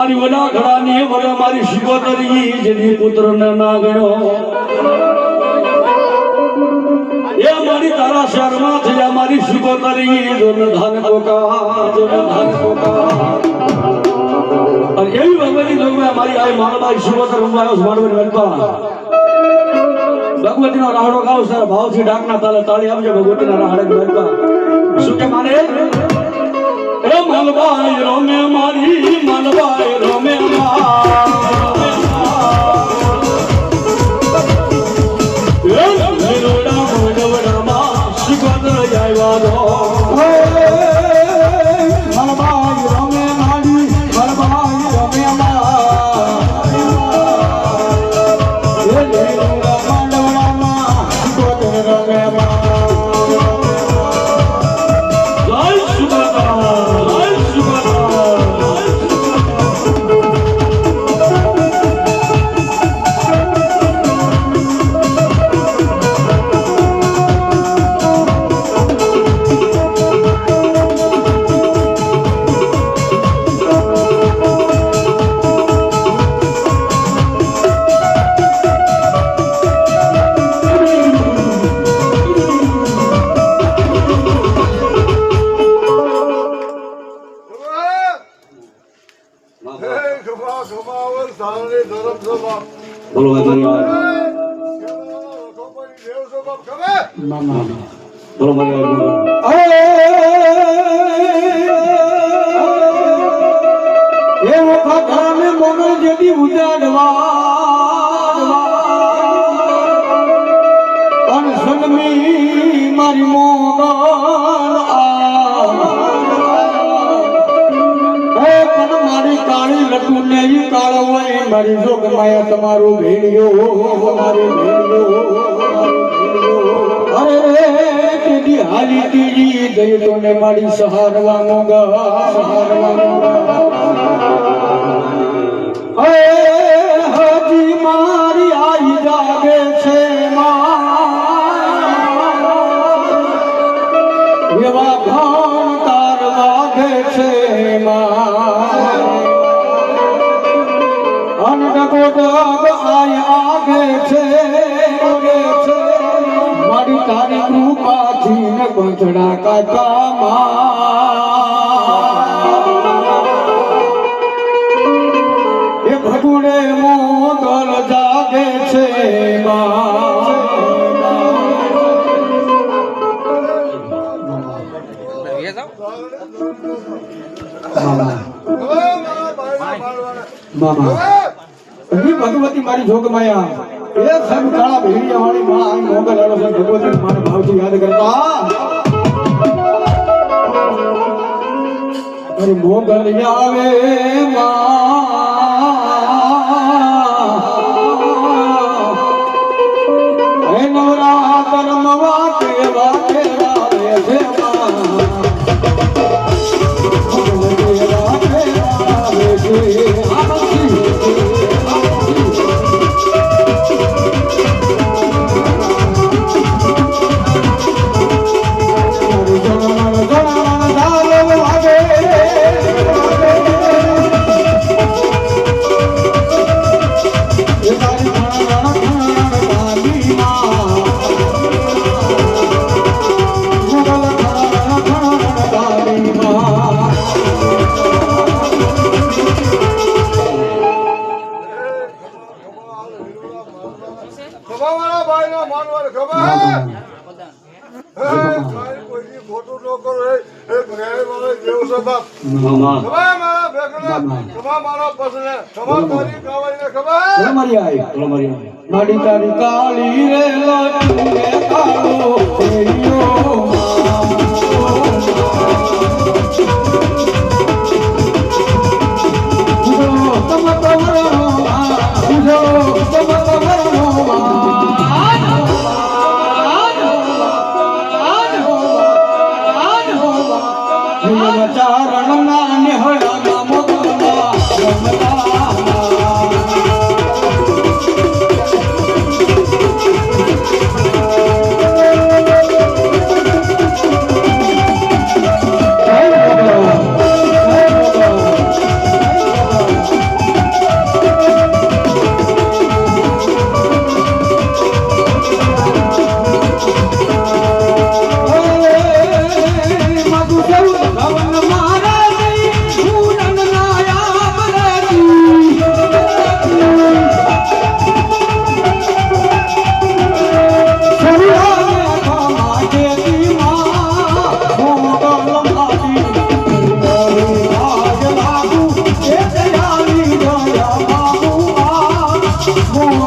મારી ઓલા ઘડાની વરે મારી શિકોતરી જેની પુત્રને ના ગણ્યો. એ મારી તારા શહેરમાં છે મારી શિકોતરી જોને ધાન કોકા જોને ધાન કોકા અને એવી ભગવતી જોગમાં મારી આ માલબાઈ શિકોતર હું આવ્યો છું માનવની વેલપા ભગવતીનો રાહડો ગાવ સર ભાવથી ડાકના તાલે તાળી આપજો ભગવતીના રાહડે વેલપા શું કે રોમે મારી માલબાઈ. ઘરને મોગલ જેથી ઉજાડવા. હોય મારી જોગ માયા તમારો ભેળ્યો મારો ભેળ્યો અરે તેદી હાલી તીજી દઈ તો ને મારી સહારવા મોગા સહારવા મોગા. કૃપાથી કાકામાં. એ ભગુડે મોગલ જાગે છે ભગવતી મારી જોગમાયા. એ સબ કાળા ભેડિયા વાળી માં મોગલ છે. ભગવતી મારા ભાવથી યાદ કરતા. મોગલ આવે માં મારો બાપ મામા મારા ભેગના? ખભા મારા. પસને? ખભા તારી કાવાઈને ખભા મારી આઈ મારી આઈ. માડી તારી કાળી રે લાટુ કાળો. ચારણ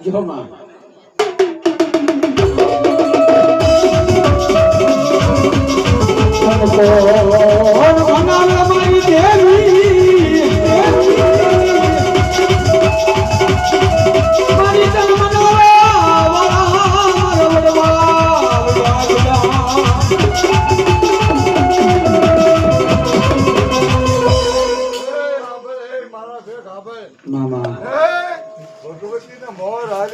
જીવનનો ઓર્ડર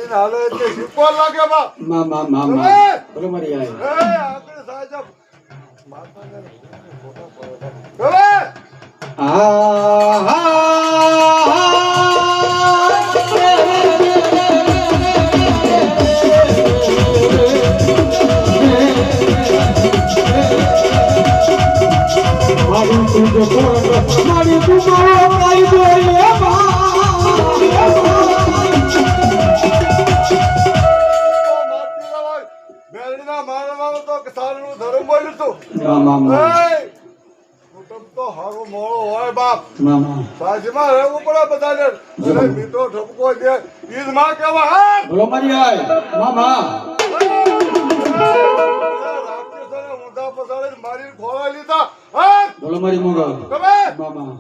હાલીને હાલે એટલે શીખવા લાગે બા. મામા મામા બોલો મારી આવી હે આપણે સાહેબ માતાને ફોટો પડે હવે મારી તું તું. કુટુંબ તો હારો મોળો હોય બાપ. મામા. રહેવું પડે બધાને. અરે મીઠો ઠપકો દે ઈદમાં કેવા હા? બોલો મારી આય મામા રાક્ષસોને ઊંધા પસાડીને મારીને ખોળાઈ લીધા. હા? બોલો મારી મોગા તમે? મામા.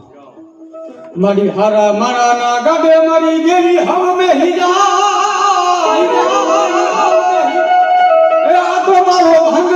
મારી હારા મારા ના ગબે મારી ગેલી હમે હિજા એ આ તો મારો ભેરું